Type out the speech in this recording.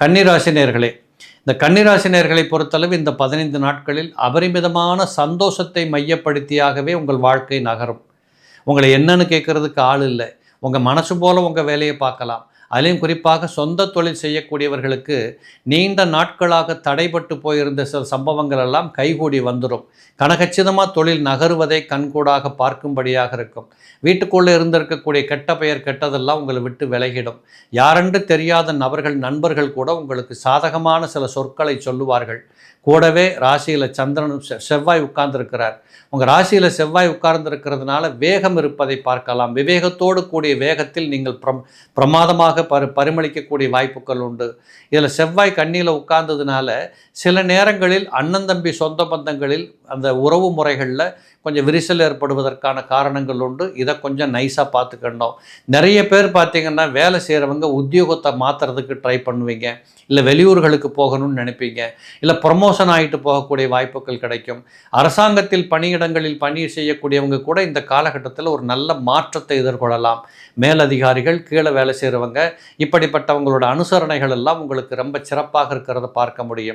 கன்னிராசினியர்களே இந்த கன்னிராசினியர்களை பொறுத்தளவு இந்த பதினைந்து நாட்களில் அபரிமிதமான சந்தோஷத்தை மையப்படுத்தியாகவே உங்கள் வாழ்க்கை நகரும். உங்களை என்னன்னு கேட்கறதுக்கு ஆள் இல்லை. உங்கள் மனசு போல் உங்கள் வேலையை பார்க்கலாம். அதிலையும் குறிப்பாக சொந்த தொழில் செய்யக்கூடியவர்களுக்கு நீண்ட நாட்களாக தடைபட்டு போயிருந்த சில சம்பவங்கள் எல்லாம் கைகூடி வந்துடும் கனகச்சிதமாக தொழில் நகருவதை கண்கூடாக பார்க்கும்படியாக இருக்கும். வீட்டுக்குள்ளே இருந்திருக்கக்கூடிய கெட்ட பெயர் கெட்டதெல்லாம் உங்களை விட்டு விலகிடும். யாரென்று தெரியாத நபர்கள் நண்பர்கள் கூட உங்களுக்கு சாதகமான சில சொற்களை சொல்லுவார்கள். கூடவே ராசியில் சந்திரனும் செ- செவ்வாய் உட்கார்ந்திருக்கிறார். உங்கள் ராசியில் செவ்வாய் உட்கார்ந்திருக்கிறதுனால வேகம் இருப்பதை பார்க்கலாம். விவேகத்தோடு கூடிய வேகத்தில் நீங்கள் பிரம் பிரமாதமாக பரு பரிமளிக்கக்கூடிய வாய்ப்புகள் உண்டு. இதில் செவ்வாய் கண்ணியில் உட்கார்ந்ததுனால சில நேரங்களில் அண்ணன் தம்பி சொந்த பந்தங்களில் அந்த உறவு முறைகளில் கொஞ்சம் விரிசல் ஏற்படுவதற்கான காரணங்கள் உண்டு. இதை கொஞ்சம் நைஸாக பார்த்துக்கணும். நிறைய பேர் பார்த்திங்கன்னா வேலை செய்கிறவங்க உத்தியோகத்தை மாற்றுறதுக்கு ட்ரை பண்ணுவீங்க. இல்லை வெளியூர்களுக்கு போகணும்னு நினைப்பீங்க. இல்லை ப்ரொமோஷன் ஆகிட்டு போகக்கூடிய வாய்ப்புகள் கிடைக்கும். அரசாங்கத்தில் பணியிடங்களில் பணி செய்யக்கூடியவங்க கூட இந்த காலகட்டத்தில் ஒரு நல்ல மாற்றத்தை எதிர்கொள்ளலாம். மேலதிகாரிகள் கீழே வேலை செய்கிறவங்க இப்படிப்பட்டவங்களோட அனுசரணைகள் எல்லாம் உங்களுக்கு ரொம்ப சிறப்பாக இருக்கிறத பார்க்க முடியும்.